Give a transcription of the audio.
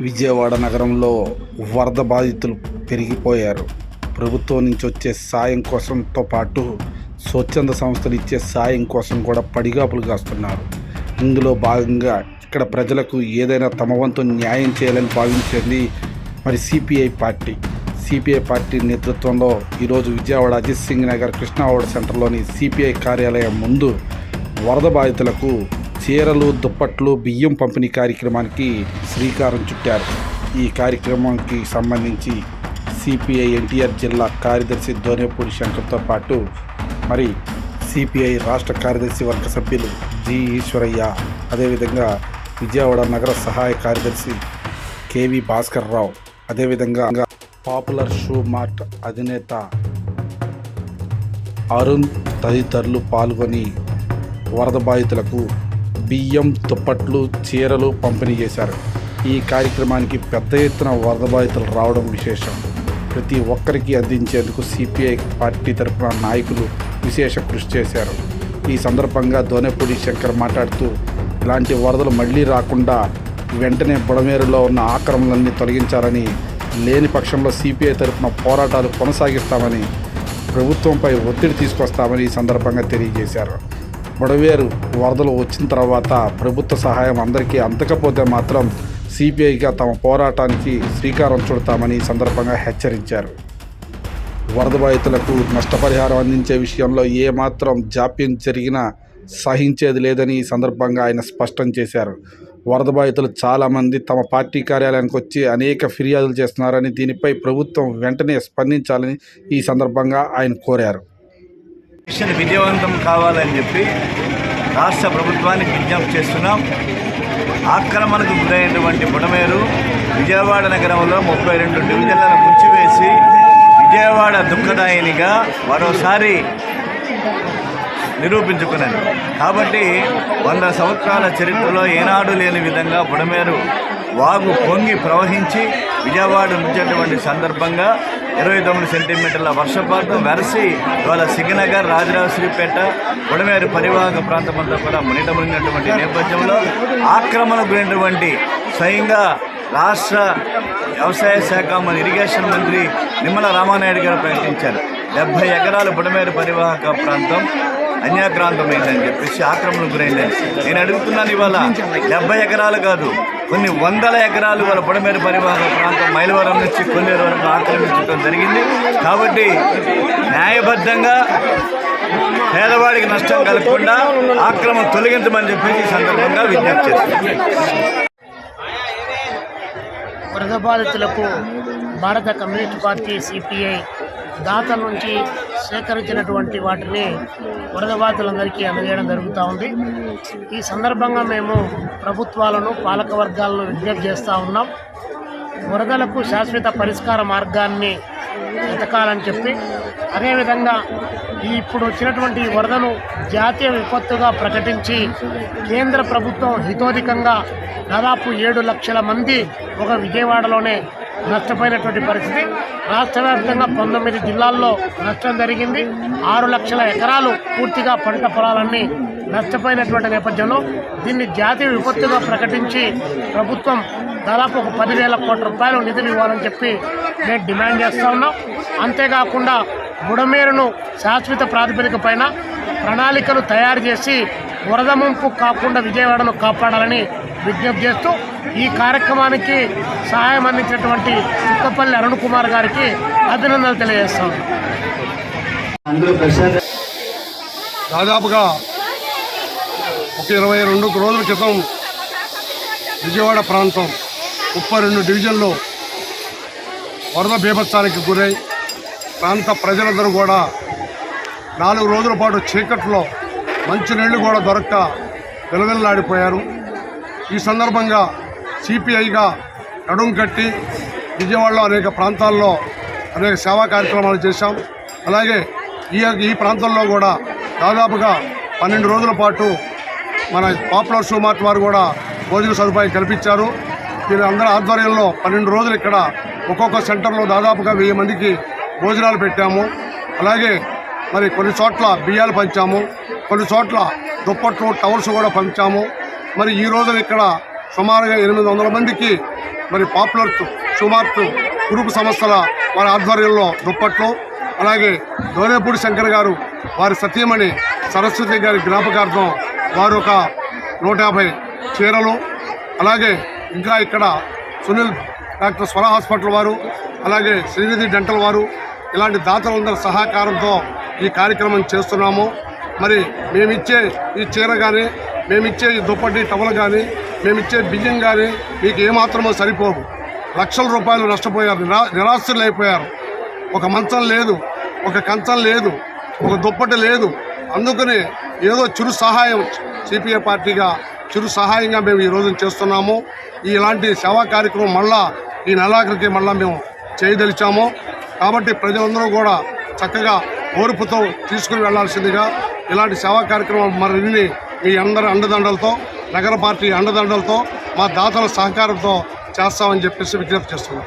విజయవాడ నగరంలో వరద బాధితులు పెరిగిపోయారు. ప్రభుత్వం నుంచి వచ్చే సాయం కోసంతో పాటు స్వచ్ఛంద సంస్థలు ఇచ్చే సాయం కోసం కూడా పడిగాపులు కాస్తున్నారు. ఇందులో భాగంగా ఇక్కడ ప్రజలకు ఏదైనా తమ వంతు న్యాయం చేయాలని భావించింది మరి సిపిఐ పార్టీ. సిపిఐ పార్టీ నేతృత్వంలో ఈరోజు విజయవాడ అజిత్ సింగ్ నగర్ కృష్ణావాడ సెంటర్లోని సిపిఐ కార్యాలయం ముందు వరద బాధితులకు చీరలు దుప్పట్లు బియ్యం పంపిణీ కార్యక్రమానికి శ్రీకారం చుట్టారు. ఈ కార్యక్రమానికి సంబంధించి సిపిఐ ఎన్టీఆర్ జిల్లా కార్యదర్శి దోనేపూడి శంకర్తో పాటు మరి సిపిఐ రాష్ట్ర కార్యదర్శి వర్గ సభ్యులు జి ఈశ్వరయ్య అదేవిధంగా విజయవాడ నగర సహాయ కార్యదర్శి కేవి భాస్కర్ రావు అదేవిధంగా పాపులర్ షూ మార్ట్ అధినేత అరుణ్ తదితరులు పాల్గొని వరద బాధితులకు బియ్యం దుప్పట్లు చీరలు పంపిణీ చేశారు. ఈ కార్యక్రమానికి పెద్ద ఎత్తున వరద బాధితులు రావడం విశేషం. ప్రతి ఒక్కరికి అందించేందుకు సిపిఐ పార్టీ తరఫున నాయకులు విశేష కృషి చేశారు. ఈ సందర్భంగా దోనెపూడి శంకర్ మాట్లాడుతూ ఇలాంటి వరదలు మళ్ళీ రాకుండా వెంటనే బుడమేరులో ఉన్న ఆక్రమణలన్నీ తొలగించాలని లేని పక్షంలో సిపిఐ తరఫున పోరాటాలు కొనసాగిస్తామని ప్రభుత్వంపై ఒత్తిడి తీసుకొస్తామని ఈ సందర్భంగా తెలియజేశారు. బుడవేరు వరదలు వచ్చిన తర్వాత ప్రభుత్వ సహాయం అందరికీ అందకపోతే మాత్రం సిపిఐగా తమ పోరాటానికి శ్రీకారం చుడతామని సందర్భంగా హెచ్చరించారు. వరద బాధితులకు నష్టపరిహారం అందించే విషయంలో ఏమాత్రం జాప్యం జరిగినా సహించేది లేదని ఈ సందర్భంగా ఆయన స్పష్టం చేశారు. వరద బాధితులు చాలామంది తమ పార్టీ కార్యాలయానికి వచ్చి అనేక ఫిర్యాదులు చేస్తున్నారని దీనిపై ప్రభుత్వం వెంటనే స్పందించాలని ఈ సందర్భంగా ఆయన కోరారు. మిషన్ విజయవంతం కావాలని చెప్పి రాష్ట్ర ప్రభుత్వానికి విజ్ఞప్తి చేస్తున్నాం. ఆక్రమణకు గురైనటువంటి బుడమేరు విజయవాడ నగరంలో ముప్పై రెండు డివిజన్లను ముంచివేసి విజయవాడ దుఃఖదాయినిగా మరోసారి నిరూపించుకున్నది. కాబట్టి వంద సంవత్సరాల చరిత్రలో ఏనాడు లేని విధంగా బుడమేరు వాగు పొంగి ప్రవహించి విజయవాడ ఉంచేటువంటి సందర్భంగా ఇరవై తొమ్మిది సెంటీమీటర్ల వర్షపాతం వెరసి ఇవాళ సిగ్నగర్ రాజరాజశ్రీపేట బుడమేరు పరివాహక ప్రాంతం అంతా కూడా మునిటమునిగినటువంటి నేపథ్యంలో ఆక్రమణ గురైనటువంటి స్వయంగా రాష్ట్ర వ్యవసాయ శాఖ మన ఇరిగేషన్ మంత్రి నిమ్మల రామానాయుడు గారు ప్రకటించారు. డెబ్బై ఎకరాల బుడమేరు పరివాహక ప్రాంతం. అన్యాక్రాంతమైందని చెప్పేసి ఆక్రమణకు గురైందని. నేను అడుగుతున్నాను ఇవాళ డెబ్బై ఎకరాలు కాదు కొన్ని వందల ఎకరాలు వాళ్ళ పొడమేరు పరివాహక ప్రాంతం మైలవరం నుంచి కొన్నేరు వరకు ఆక్రమించడం జరిగింది. కాబట్టి న్యాయబద్ధంగా పేదవాడికి నష్టం కలగకుండా ఆక్రమం తొలగించమని చెప్పేసి ఈ సందర్భంగా విజ్ఞప్తి చేస్తున్నాను. వరద బాధితులకు భారత కమ్యూనిస్ట్ పార్టీ సిపిఐ దాతల నుంచి సేకరించినటువంటి వాటిని వరద బాధితులందరికీ అందజేయడం జరుగుతూ ఉంది. ఈ సందర్భంగా మేము ప్రభుత్వాలను పాలక వర్గాలను విజ్ఞప్తి చేస్తూ ఉన్నాం. వరదలకు శాశ్వత పరిష్కార మార్గాన్ని వెతకాలని చెప్పి అదేవిధంగా ఈ ఇప్పుడు వచ్చినటువంటి వరదను జాతీయ విపత్తుగా ప్రకటించి కేంద్ర ప్రభుత్వం హితోధికంగా దాదాపు ఏడు లక్షల మంది ఒక విజయవాడలోనే నష్టపోయినటువంటి పరిస్థితి. రాష్ట్ర వ్యాప్తంగా పంతొమ్మిది జిల్లాల్లో నష్టం జరిగింది. ఆరు లక్షల ఎకరాలు పూర్తిగా పంట పొలాలన్నీ నష్టపోయినటువంటి నేపథ్యంలో దీన్ని జాతీయ విపత్తుగా ప్రకటించి ప్రభుత్వం దాదాపు ఒక పదివేల కోట్ల రూపాయలు నిధులు ఇవ్వాలని చెప్పి మేము డిమాండ్ చేస్తూ ఉన్నాం. అంతేకాకుండా బుడమేరును శాశ్వత ప్రాతిపదిక పైన ప్రణాళికలు తయారు చేసి వరద ముంపు కాకుండా విజయవాడను కాపాడాలని విజ్ఞప్తి చేస్తూ ఈ కార్యక్రమానికి సహాయం అందించినటువంటి చుక్కపల్లి అరుణ్ కుమార్ గారికి అభినందనలు తెలియజేస్తాం. దాదాపుగా ఒక ఇరవై రెండు రోజుల క్రితం విజయవాడ ప్రాంతం ముప్పై రెండు డివిజన్లో వరద బీభత్సానికి గురై ప్రాంత ప్రజలందరూ కూడా నాలుగు రోజుల పాటు చీకట్లో మంచినీళ్ళు కూడా దొరక్క విలవిల్లాడిపోయారు. ఈ సందర్భంగా సిపిఐగా నడుం కట్టి విజయవాడలో అనేక ప్రాంతాల్లో అనేక సేవా కార్యక్రమాలు చేశాం. అలాగే ఈ ఈ ప్రాంతంలో కూడా దాదాపుగా పన్నెండు రోజుల పాటు మన పాపులర్ షూ వారు కూడా భోజన సదుపాయం కల్పించారు. దీని అందరి ఆధ్వర్యంలో పన్నెండు రోజులు ఇక్కడ ఒక్కొక్క సెంటర్లో దాదాపుగా వెయ్యి మందికి భోజనాలు పెట్టాము. అలాగే మరి కొన్ని చోట్ల బియ్యాలు పంచాము. కొన్ని చోట్ల దుప్పట్లు టవర్స్ కూడా పంచాము. మరి ఈ రోజున ఇక్కడ సుమారుగా ఎనిమిది వందల మందికి మరి పాపులర్ సుమార్ట్ గ్రూప్ సంస్థల వారి ఆధ్వర్యంలో దుప్పట్లు అలాగే దోరేపూడి శంకర్ గారు వారి సతీమణి సరస్వతి గారి జ్ఞాపకార్థం వారు ఒక నూట యాభై చీరలు అలాగే ఇంకా ఇక్కడ సునీల్ డాక్టర్ స్వర హాస్పిటల్ వారు అలాగే శ్రీనిధి డెంటల్ వారు ఇలాంటి దాతలందరి సహకారంతో ఈ కార్యక్రమం చేస్తున్నాము. మరి మేమిచ్చే ఈ చీర కానీ మేమిచ్చే ఈ దుప్పటి టవల్ కానీ మేమిచ్చే బియ్యం కానీ మీకు ఏమాత్రమో సరిపోవు లక్షల రూపాయలు నష్టపోయారు నిరా నిరాశలు అయిపోయారు. ఒక మంచం లేదు ఒక కంచం లేదు ఒక దుప్పటి లేదు. అందుకని ఏదో చిరు సహాయం సిపిఐ పార్టీగా చిరు సహాయంగా మేము ఈ రోజున చేస్తున్నాము. ఇలాంటి సేవా కార్యక్రమం మళ్ళా ఈ నెలాఖరికి మళ్ళా మేము చేయదలిచాము. కాబట్టి ప్రజలందరూ కూడా చక్కగా ఓర్పుతో తీసుకుని వెళ్ళాల్సిందిగా ఇలాంటి సేవా కార్యక్రమం మరిన్ని మీ అందరి అండదండలతో నగర పార్టీ అండదండలతో మా దాతల సహకారంతో చేస్తామని చెప్పేసి విజ్ఞప్తి చేస్తున్నాం.